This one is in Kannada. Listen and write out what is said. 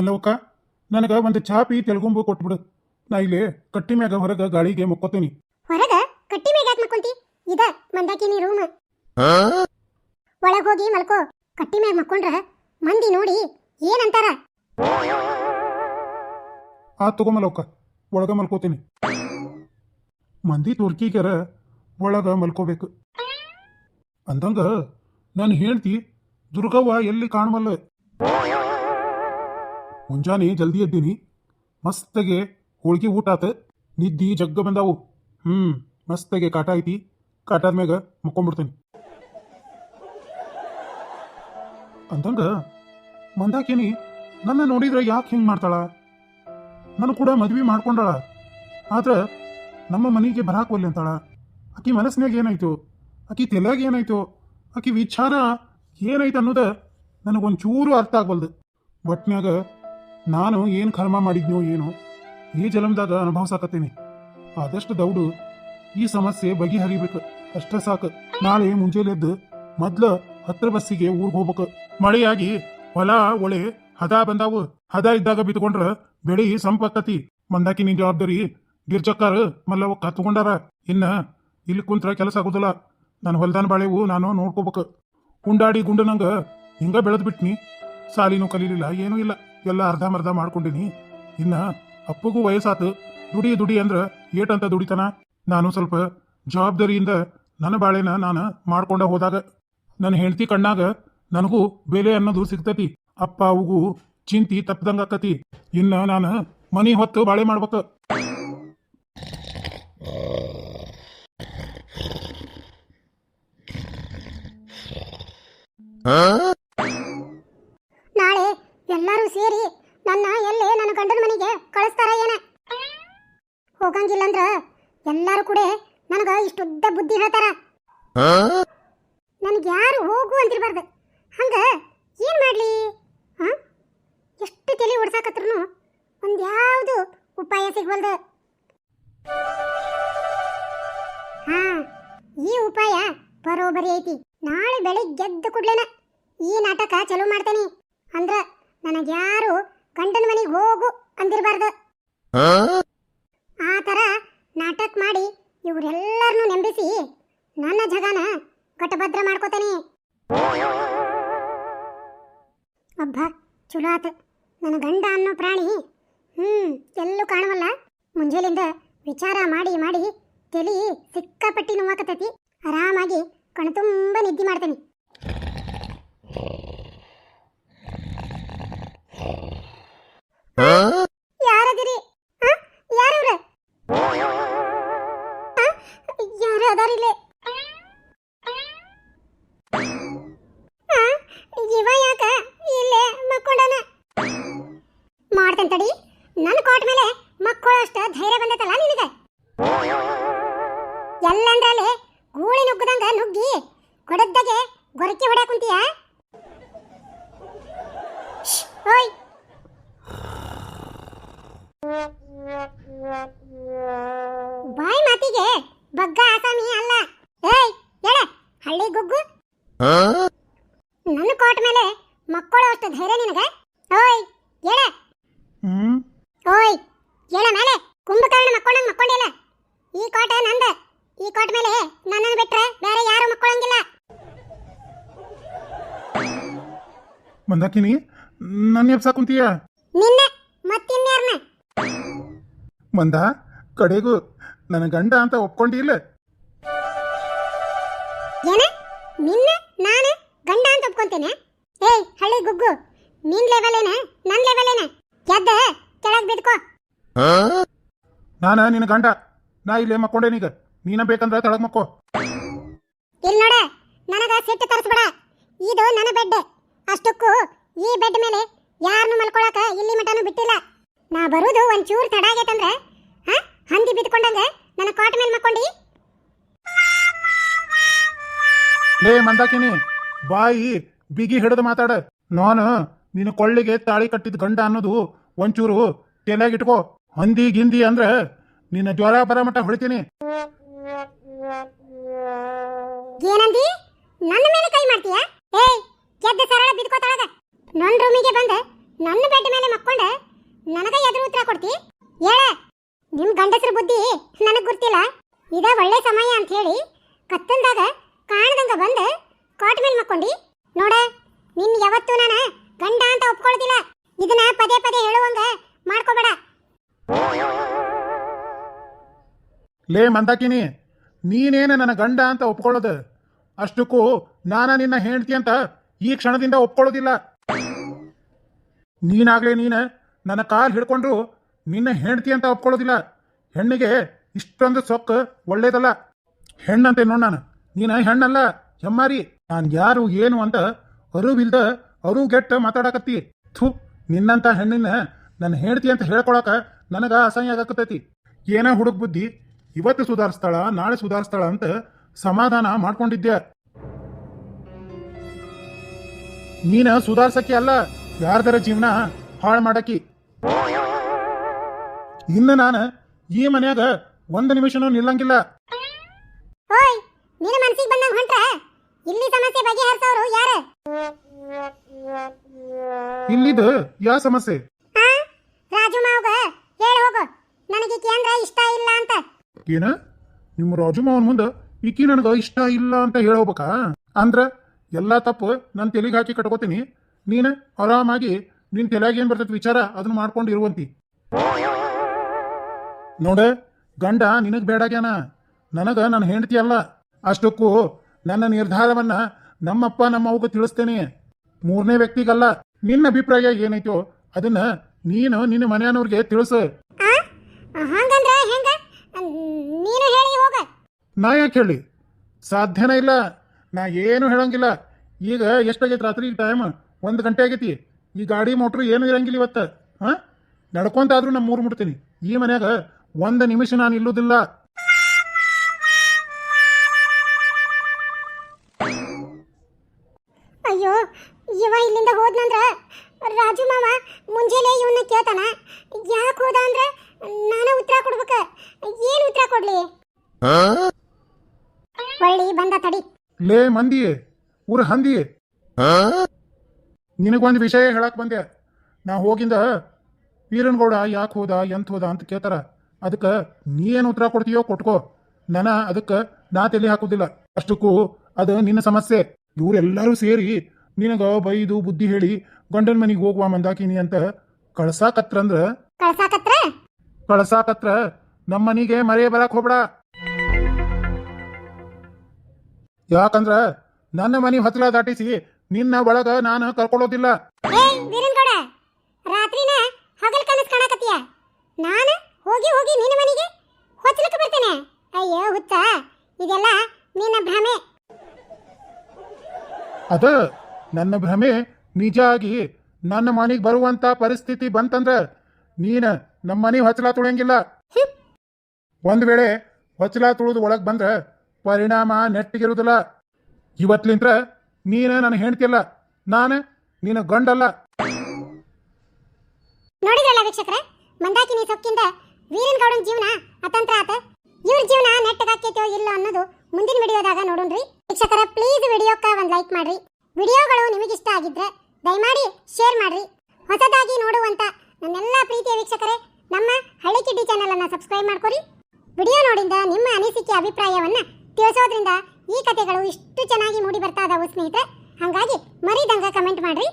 ಮಲ್ಲವಕ್ಕ ನನಗೆ ಒಂದು ಚಾಪಿ ತೆಲುಗುಂಬು ಕೊಟ್ಬಿಡು. ನಾ ಇಲ್ಲಿ ಕಟ್ಟಿ ಮ್ಯಾಗ ಹೊರಗ ಗಾಳಿಗೆ ಮುಕ್ಕೋತೀನಿ. ಹೊರಗ? ಕಟ್ಟಿ ಮ್ಯಾಗ ಯಾಕೆ ಮಕ್ಕೊಂತಿ? ಇದ ಮಂದಾಕಿನಿ ರೂಮ್ ಒಳಗ ಹೋಗಿ ಮಲ್ಕೋ. ಕಟ್ಟಿ ಮ್ಯಾಗ ಮಕ್ಕೊಂಡ್ರ ಮಂದಿ ನೋಡಿ ಏನಂತಾರ? ಆ ತಗೋ ಮಲ್ಲವಕ್ಕ ಒಳಗ ಮಲ್ಕೋತೀನಿ. ಮಂದಿ ತುರ್ಕಿಗರ ಒಳಗ ಮಲ್ಕೋಬೇಕು. ಅಂದಂಗ ನಾನು ಹೇಳ್ತಿ ದುರ್ಗವ್ವ ಎಲ್ಲಿ ಕಾಣಮಲ್ಲ ಮುಂಜಾನೆ ಜಲ್ದಿ ಎದ್ದೀನಿ. ಮಸ್ತಗೆ ಹೋಳ್ಗೆ ಊಟ ಆತ. ನಿದ್ದಿ ಜಗ್ಗ ಬಂದಾವು. ಹ್ಮ್, ಮಸ್ತಗೆ ಕಾಟ ಐತಿ. ಕಾಟಾದ ಮ್ಯಾಗ ಮುಕ್ಕೊಂಡ್ಬಿಡ್ತೀನಿ. ಅಂತಂಗ ಮಂದಾಕಿನಿ, ನನ್ನ ನೋಡಿದ್ರೆ ಯಾಕೆ ಹಿಂಗೆ ಮಾಡ್ತಾಳ? ನಾನು ಕೂಡ ಮದ್ವೆ ಮಾಡ್ಕೊಂಡಾಳ. ಆದ್ರ ನಮ್ಮ ಮನೆಗೆ ಬರಾಕ್ ಒಲ್ಲಿ ಅಂತಾಳ. ಆಕಿ ಮನಸ್ಸಿನಾಗ ಏನಾಯ್ತು? ಆಕಿ ತಲೆಯಾಗ ಏನಾಯ್ತು? ಆಕಿ ವಿಚಾರ ಏನಾಯ್ತು ಅನ್ನೋದ ನನಗೊಂಚೂರು ಅರ್ಥ ಆಗ್ಬಲ್ದು ಒಟ್ನ್ಯಾಗ ನಾನು ಏನು ಕರ್ಮ ಮಾಡಿದ್ನೋ ಏನೋ, ಈ ಜನ್ಮದಾಗ ಅನುಭವಿಸಾಕತ್ತೀನಿ ಆದಷ್ಟು ದೌಡು, ಈ ಸಮಸ್ಯೆ ಬಗೆಹರಿಬೇಕು. ಅಷ್ಟ ಸಾಕು. ನಾಳೆ ಮುಂಜಾನೆ ಎದ್ದು ಮೊದ್ಲ ಹತ್ರ ಬಸ್ಸಿಗೆ ಊರಿಗೆ ಹೋಗ್ಬೇಕು. ಮಳೆಯಾಗಿ ಹೊಲ ಒಳೆ ಹದ ಬಂದಾವು. ಹದ ಇದ್ದಾಗ ಬಿತ್ಕೊಂಡ್ರ ಬೆಳಿ ಸಂಪತ್ತತಿ. ಮಂದಾಕಿ ನಿನ್ ಜವಾಬ್ದಾರಿ ಗಿರ್ಜಕ್ಕಾರ ಮಲ್ಲವಕ್ಕ ತಗೊಂಡಾರ. ಇನ್ನ ಇಲ್ಲಿ ಕುಂತ್ರ ಕೆಲಸ ಆಗುದಿಲ್ಲ. ನನ್ನ ಹೊಲ್ದಾನ ಬಾಳೆವು ನಾನು ನೋಡ್ಕೋಬೇಕು. ಉಂಡಾಡಿ ಗುಂಡನಂಗ ಹಿಂಗ ಬೆಳೆದ್ ಬಿಟ್ನಿ. ಸಾಲಿನೂ ಕಲೀಲಿಲ್ಲ, ಏನೂ ಇಲ್ಲ. ಎಲ್ಲ ಅರ್ಧ ಮರ್ಧ ಮಾಡ್ಕೊಂಡಿನಿ. ಇನ್ನ ಅಪ್ಪಗೂ ವಯಸ್ಸಾತು. ದುಡಿ ದುಡಿ ಅಂದ್ರ ಏಟಂತ ದುಡಿತಾನ. ನಾನು ಸ್ವಲ್ಪ ಜವಾಬ್ದಾರಿಯಿಂದ ನನ್ನ ಬಾಳೆನ ನಾನು ಮಾಡ್ಕೊಂಡ ಹೋದಾಗ ನನ್ನ ಹೆಂಡತಿ ಕಣ್ಣಾಗ ನನಗೂ ಬೆಲೆ ಅನ್ನೋದು ಸಿಗ್ತತಿ. ಅಪ್ಪ, ಅವಗೂ ಚಿಂತಿ ತಪ್ಪದಂಗ ಆಕತಿ. ಇನ್ನ ನಾನು ಮನಿ ಹೊತ್ತು ಬಾಳೆ ಮಾಡ್ಬೇಕು. ನಾಳೆ ಎಲ್ಲರೂ ಸೇರಿ ನನ್ನ ಎಲ್ಲೇ ನನ್ನ ಗಂಡನ ಮನೆಗೆ ಕಳಿಸ್ತಾರ ಏನ ಹೋಗಂಗಿಲ್ಲಂದ್ರ ಎಲ್ಲಾರು ಕೂಡ ನನಗ ಇಷ್ಟುದ್ದ ಬುದ್ಧಿ ಹೇಳ್ತಾರ. ನನಗೆ ಯಾರು ಹೋಗು ಅಂತಿರ್ಬಾರ್ದು. ಹಂಗ ಏನ್ ಮಾಡ್ಲಿ? ಹ? ಎಷ್ಟು ತಲೆ ಓಡ್ಸಾಕತ್ರು ಒಂದ್ ಯಾವ್ದು ಉಪಾಯ ಸಿಗ್ವಲ್ದು? ಹಾ ಈ ಉಪಾಯ ಬರೋಬರಿ ಐತಿ. ನಾಳೆ ಬೆಳಿಗ್ಗೆ ಗೆದ್ದು ಕೂಡ್ಲೇನ ಈ ನಾಟಕ ಚಲೋ ಮಾಡ್ತೇನೆ. ಅಂದ್ರ ನನಗ್ಯಾರು ಗಂಡನ ಮನೆಗೆ ಹೋಗು ಅಂದಿರ್ಬಾರ್ದು ಆ ಥರ ನಾಟಕ ಮಾಡಿ ಇವರೆಲ್ಲರನ್ನೂ ನೆಂಬಿಸಿ ನನ್ನ ಜಗನ ಕಟಭದ್ರ ಮಾಡ್ಕೋತೇನೆ. ಅಬ್ಬ, ಚಲೋ ಆತ. ನನ್ನ ಗಂಡ ಅನ್ನೋ ಪ್ರಾಣಿ. ಹ್ಞೂ ಎಲ್ಲೂ ಕಾಣವಲ್ಲ. ಮುಂಜಾನೆಯಿಂದ ವಿಚಾರ ಮಾಡಿ ಮಾಡಿ ತಲಿ ಸಿಕ್ಕಾಪಟ್ಟಿ ನೋವಾಕತೈತಿ ಆರಾಮಾಗಿ ಕಣ್ತುಂಬ ನಿದ್ದೆ ಮಾಡ್ತೇನೆ. ಯಾರದಿರಿ ಆ, ಇವ ಯಾಕ ಇಲ್ಲೇ ಮಕ್ಕೊಂಡನ? ಮಾಡ್ತೇನ್ ತಡಿ. ನನ್ನ ಕೋಟ್ ಮೇಲೆ ಮಕ್ಕಳಷ್ಟ ಧೈರ್ಯ ಬಂದೈತಲ್ಲ ನಿನಗೆ? ಎಲ್ಲಂದ್ರಲ್ಲಿ ಗೂಳಿ ನುಗ್ಗದಂಗ ನುಗ್ಗಿ ಕೊಡದ್ದಾಗೆ ಗೊರಕೆ ಹೊಡ್ಯಾಕ ಕುಂತೀಯ? ಓಯ್ ಬಾಯ್ ಮಾತಿಗೆ ಬಗ್ಗ ಅಸಾಮಿ ಅಲ್ಲ. ಏಯ್ ಹೇಳ ಹಳ್ಳಿ ಗುಗ್ಗು. ನನ್ನ ಕೋಟ್ ಮೇಲೆ ಮಕ್ಕಳು ಅಷ್ಟು ಧೈರ್ಯ ನಿನಗೆ? ಓಯ್ ಹೇಳ ಓಯ್ ಹೇಳ ಮೇಲೆ ಕುಂಭಕರ್ಣ ಮಕ್ಕೊಂಡಂಗ್ ಮಕ್ಕೊಂಡಿಲ್ಲ. ಈ ಕೋಟೆ ನಂದ. ಈ ಕೋಟ್ ಮೇಲೆ ನನ್ನನ್ನು ಬಿಟ್ರೆ ಬೇರೆ ಯಾರು ಮಕ್ಕಳಂಗಿಲ್ಲ. ಮಂದಾಕಿನಿ ನನ್ನ ಎಬ್ಸಾ ಕುಂತೀಯ? ನಿನ್ನ ಮತ್ತಿನ್ಯಾರನ್ನ ಮಂದ ಕಡೆಗೂ ನನ್ನ ಗಂಡ ಅಂತ ಒಪ್ಕೊಂಡಿಲ್ಲ ಏನ? ನಿನ್ನ ನಾನು? ಗಂಡ ಅಂತ ಒಪ್ಕೊಂತೇನೆ? ಏಯ್ ಹಳ್ಳಿ ಗುಗ್ಗು. ನಿನ್ ಲೆವೆಲ್ ಏನ? ನನ್ ಲೆವೆಲ್ ಏನ? ಎದ್ದ ಕೆಳಗ್ ಬಿದ್ಕೋ. ನಾನ ನಿನ್ನ ಗಂಡ. ನಾ ಇಲ್ಲೇ ಮಕ್ಕೊಂಡೇನೀಗ ನೀನ ಬೇಕಂದ್ರ ತಳಗ್ ಮಕ್ಕೋ. ಇಲ್ಲಿ ನೋಡ ನನಗ ಸಿಟ್ಟು ತರಿಸ್ಬೇಡ. ಇದು ನನ್ನ ಬೆಡ್ ಅಷ್ಟಕ್ಕೂ ಈ ಬೆಡ್ ಮೇಲೆ ಯಾರನ್ನು ಮಲ್ಕೊಳಕ ಇಲ್ಲಿ ಮಟನು ಬಿಟ್ಟಿಲ್ಲ. ನಾ ಬರುದು ಒಂಚೂರು ತಡ ಆಗೈತಂದ್ರೆ ಲೇ, ಮಂದಾಕಿನಿ, ಬಾಯಿ ಬಿಗಿ ಹಿಡಿದು ಮಾತಾಡ. ನಾನು ನಿನ್ನ ಕೊಳ್ಳಿಗೆ ತಾಳಿ ಕಟ್ಟಿದ ಗಂಡ ಅನ್ನೋದು ಒಂಚೂರು ಇಟ್ಕೋ ಹಂದಿ ಗಿಂದಿ ಅಂದ್ರೆ ನಿನ್ನ ಜ್ವರ ಬರ ಮಟ್ಟ ಹೊಡಿತೀನಿ. ಏನಂದಿ? ನನ್ನ ಮೇಲೆ ಕೈ ಮಾಡ್ತೀಯ? ಏಯ್, ಗೆದ್ದ ಸರಳ ಬಿದ್ಕೋತಾಳಗ ನನ್ನ ರೂಮಿಗೆ ಬಂದ, ನನ್ನ ಬೆಡ್ ಮೇಲೆ ಮಕ್ಕೊಂಡ, ನನಗ ಎದುರು ಉತ್ತರ ಕೊಡ್ತಿ? ಹೇಳ. ನಿಮ್ ಗಂಡಸ್ರ ಬುದ್ಧಿ ನನಗ್ ಗೊತ್ತಿಲ್ಲ ಇದ ಒಳ್ಳೆ ಸಮಯ ಅಂತ ಹೇಳಿ ಕತ್ತಲ್ದಾಗ ಕಾಣದಂಗ ಬಂದ ಕಾಟ್ ಮೇಲೆ ಮಕ್ಕೊಂಡಿ. ನೋಡ, ನಿನ್ ಯಾವತ್ತೂ ನಾನು ಗಂಡ ಅಂತ ಒಪ್ಕೊಳ್ಳೋದಿಲ್ಲ ಇದನ್ನ ಪದೇ ಪದೇ ಹೇಳುವಂಗ ಮಾಡ್ಕೋಬೇಡ. ಲೇ ಮಂದಾಕಿನಿ, ನೀನೇನ ನನ್ನ ಗಂಡ ಅಂತ ಒಪ್ಕೊಳ್ಳೋದು? ಅಷ್ಟಕ್ಕೂ ನಾನ ನಿನ್ನ ಹೆಂಡತಿ ಅಂತ ಈ ಕ್ಷಣದಿಂದ ಒಪ್ಕೊಳ್ಳೋದಿಲ್ಲ. ನೀನಾಗ್ಲೇ ನೀನ ನನ್ನ ಕಾಲ್ ಹಿಡ್ಕೊಂಡ್ರು ನಿನ್ನ ಹೆಂಡತಿ ಅಂತ ಒಪ್ಕೊಳ್ಳೋದಿಲ್ಲ. ಹೆಣ್ಣಿಗೆ ಇಷ್ಟೊಂದು ಸೊಕ್ಕು ಒಳ್ಳೇದಲ್ಲ. ಹೆಣ್ಣಂತೆ ನೋಡ್ ನಾನು. ನೀನ ಹೆಣ್ಣಲ್ಲ ಹೆಮ್ಮಾರಿ ನಾನು ಯಾರು, ಏನು ಅಂತ ಅರುವಿಲ್ದ ಅರು ಗೆಟ್ಟ ಮಾತಾಡಕತ್ತಿ. ಥು, ನಿನ್ನಂತ ಹೆಣ್ಣಿನ ನನ್ನ ಹೇಳ್ತಿ ಅಂತ ಹೇಳ್ಕೊಳಕ ನನಗ ಅಸಹ್ಯ ಆಗಕತ್ತೈತಿ. ಏನ ಹುಡುಗ ಬುದ್ಧಿ? ಇವತ್ತು ಸುಧಾರಿಸ್ತಾಳ, ನಾಳೆ ಸುಧಾರಿಸ್ತಾಳ ಅಂತ ಸಮಾಧಾನ ಮಾಡ್ಕೊಂಡಿದ್ದೆ ನೀನ ಸುಧಾರ್ಸಕ್ಕೆ ಅಲ್ಲ, ಯಾರ್ದರ ಜೀವನ ಹಾಳು ಮಾಡಕಿ? ಇನ್ನು ನಾನು ಈ ಮನ್ಯಾಗ ಒಂದು ನಿಮಿಷನೂ ನಿಲ್ಲಂಗಿಲ್ಲ. ಓಯ್ ನಿನ್ನ ಮನಸ್ಸಿಗೆ ಬಂದಂಗ ಹೊಂಟ್ರ ಇಲ್ಲಿ ಸಮಸ್ಯೆ ಬಗೆಹರಿಸೋರು ಯಾರು? ಇಲ್ಲಿದು ಯಾ ಸಮಸ್ಯೆ? ಆ? ರಾಜು ಮಾವಗ ಹೇಳ ಹೋಗು. ನನಗೆ ಕೇಂದ್ರ ಇಷ್ಟ ಇಲ್ಲ ಅಂತ. ಏನ? ನಿಮ್ಮ ರಾಜು ಮಾವನ್ ಮುಂದೆ ಈಕಿ ನನಗ ಇಷ್ಟ ಇಲ್ಲ ಅಂತ ಹೇಳೋಬೇಕಾ ಅಂದ್ರ ಎಲ್ಲಾ ತಪ್ಪು ನನ್ ತೆಲಿಗೆ ಹಾಕಿ ಕಟ್ಕೋತೀನಿ. ನೀನ ಆರಾಮಾಗಿ ನಿನ್ ತಲೆಯಾಗ ಏನ್ ಬರ್ತೈತಿ ವಿಚಾರ ಅದನ್ನ ಮಾಡ್ಕೊಂಡು ಇರುವಂತಿ. ನೋಡ ಗಂಡ ನಿನಗ್ ಬೇಡಾಗ್ಯಾನ? ನನಗ ನನ್ನ ಹೆಂಡತಿ ಅಲ್ಲ. ಅಷ್ಟಕ್ಕೂ ನನ್ನ ನಿರ್ಧಾರವನ್ನ ನಮ್ಮಪ್ಪ ನಮ್ಮವ್ಗ ತಿಳಿಸ್ತೇನೆ. ಮೂರನೇ ವ್ಯಕ್ತಿಗಲ್ಲ ನಿನ್ನ ಅಭಿಪ್ರಾಯ ಏನೈತೋ ಅದನ್ನ ನೀನು ನಿನ್ನ ಮನೆಯವ್ರಿಗೆ ತಿಳಿಸು. ನಾ ಯಾಕೆ ಹೇಳಿ? ಸಾಧ್ಯನೇ ಇಲ್ಲ. ನಾ ಏನು ಹೇಳಂಗಿಲ್ಲ. ಈಗ ಎಷ್ಟಾಗೈತಿ ರಾತ್ರಿ ಟೈಮ್ ಒಂದು ಗಂಟೆ ಆಗೈತಿ. ಈ ಗಾಡಿ ಮೋಟ್ರ್ ಏನು ಇರಂಗಿಲ್ಲ ಇವತ್ತು. ಹಾಂ ನಡ್ಕೊಂತಾದ್ರೂ ನಮ್ಮ ಮೂರು ಮುಟ್ತೀನಿ. ಈ ಮನ್ಯಾಗ ಒಂದು ನಿಮಿಷ ನಾನು ಇಲ್ಲುದಿಲ್ಲ. ಇವ ಇಲ್ಲಿಂದ ಹೋದ್ನಂದ್ರ ರಾಜು ಮಾವ ಮುಂಜಾನೆ ಇವನ್ನ ಕೇಳ್ತಾನ. ಯಾಕೆ ಹೋದ ಅಂದ್ರ ನಾನ ಉತ್ತರ ಕೊಡ್ಬೇಕ. ಏನ್ ಉತ್ತರ ಕೊಡ್ಲಿ? ಒಳ್ಳಿ ಬಂದ ತಡಿ. ಲೇ ಮಂದಿ ಊರ ಹಂದಿ ನಿನಗೊಂದು ವಿಷಯ ಹೇಳಕ್ ಬಂದೆ. ನಾ ಹೋಗಿಂದ ವೀರನ್ಗೌಡ ಯಾಕೆ ಹೋದ ಎಂತ ಹೋದ ಅಂತ ಕೇಳ್ತಾರ. ಅದಕ್ಕೆ ನೀ ಏನು ಉತ್ತರ ಕೊಡ್ತೀಯೋ ಕೊಟ್ಕೋ. ನನ ಅದಕ್ಕೆ ನಾ ತಲೆ ಹಾಕೋದಿಲ್ಲ. ಅಷ್ಟಕ್ಕೂ ಅದು ನಿನ್ನ ಸಮಸ್ಯೆ. ಇವರೆಲ್ಲರೂ ಸೇರಿ ನಿನಗ ಬೈದು ಬುದ್ಧಿ ಹೇಳಿ ಗಂಡನ ಮನೆಗೆ ಹೋಗುವ ಮಂದಾಕಿನಿ ಅಂತ ಕಳ್ಸಾಕತ್ರಂದ್ರ ಕಳಸಾಕತ್ರ? ಕಳ್ಸಾಕತ್ರ. ನಮ್ಮ ಮನೆಗೆ ಮರೆ ಬರಕ್ ಹೋಗ್ಬೇಡ. ಯಾಕಂದ್ರ ನನ್ನ ಮನೆ ಹೊತ್ತಲ ದಾಟಿಸಿ ನಿನ್ನ ಒಳಗ ನಾನು ಕರ್ಕೊಳ್ಳೋದಿಲ್ಲ ರಾತ್ರಿನ ಹಗಲ್ ಕನಸ್ ಕಾಣಕತ್ತೀಯ? ನಾನು ಹೋಗಿ ಹೋಗಿ ನಿನ್ನ ಮನೆಗೆ ಹೊಚ್ಚಲಕ್ಕೆ ಬರ್ತೇನೆ. ಅಯ್ಯೋ ಹುಚ್ಚ ಇದೆಲ್ಲ ನಿನ್ನ ಭ್ರಮೆ. ಅದ ನನ್ನ ಭ್ರಮೆ ನಿಜ ಆಗಿ ನನ್ನ ಮನೆಗೆ ಬರುವಂತ ಪರಿಸ್ಥಿತಿ ಬಂತಂದ್ರ ನೀನ ನಮ್ಮ ಮನೆ ಹೊಚ್ಚಲ ತುಳಿಯಂಗಿಲ್ಲ. ಒಂದ್ ವೇಳೆ ಹೊಚ್ಚಲ ತುಳಿದು ಒಳಗ್ ಬಂದ್ರ ಪರಿಣಾಮ ನೆಟ್ಟಿಗಿರುದಿಲ್ಲ. ಇವತ್ಲಿಂತ್ರ ನೀನ ನನ್ನ ಹೆಂಡ್ತಿಯಲ್ಲ ನಾನು ನಿನ್ನ ಗಂಡಲ್ಲ. ನೋಡಿದ್ರಲ್ಲ ವೀಕ್ಷಕರೇ ಮಂದಾಕಿನಿ ಸೊಕ್ಕಿಂದ ವೀರನ್ಗೌಡನ ಜೀವನ ಅತಂತ್ರ ಆತ. ಇವ್ರ ಜೀವನ ನೆಟ್ಟಗಾಕೈತೋ ಇಲ್ಲ ಅನ್ನೋದು ಮುಂದಿನ ವಿಡಿಯೋದಾಗ ನೋಡೋಣ್ರಿ. ವೀಕ್ಷಕರ ಪ್ಲೀಸ್ ವಿಡಿಯೋಕ್ಕ ಒಂದು ಲೈಕ್ ಮಾಡ್ರಿ. ವಿಡಿಯೋಗಳು ನಿಮಗಿಷ್ಟ ಆಗಿದ್ರೆ ದಯಮಾಡಿ ಶೇರ್ ಮಾಡ್ರಿ. ಹೊಸದಾಗಿ ನೋಡುವಂತ ನನ್ನೆಲ್ಲ ಪ್ರೀತಿಯ ವೀಕ್ಷಕರೇ, ನಮ್ಮ ಹಳ್ಳಿ ಕಿಡ್ಡಿ ಚಾನೆಲ್ ಅನ್ನ ಸಬ್ಸ್ಕ್ರೈಬ್ ಮಾಡ್ಕೊರಿ. ವಿಡಿಯೋ ನೋಡಿಂದ ನಿಮ್ಮ ಅನಿಸಿಕೆ, ಅಭಿಪ್ರಾಯವನ್ನ ತಿಳಿಸೋದ್ರಿಂದ ಈ ಕಥೆಗಳು ಇಷ್ಟು ಚೆನ್ನಾಗಿ ಮೂಡಿ ಬರ್ತಾ ಇದಾವು ಸ್ನೇಹಿತರೆ. ಹಾಗಾಗಿ ಮರಿದಂಗ ಕಮೆಂಟ್ ಮಾಡ್ರಿ.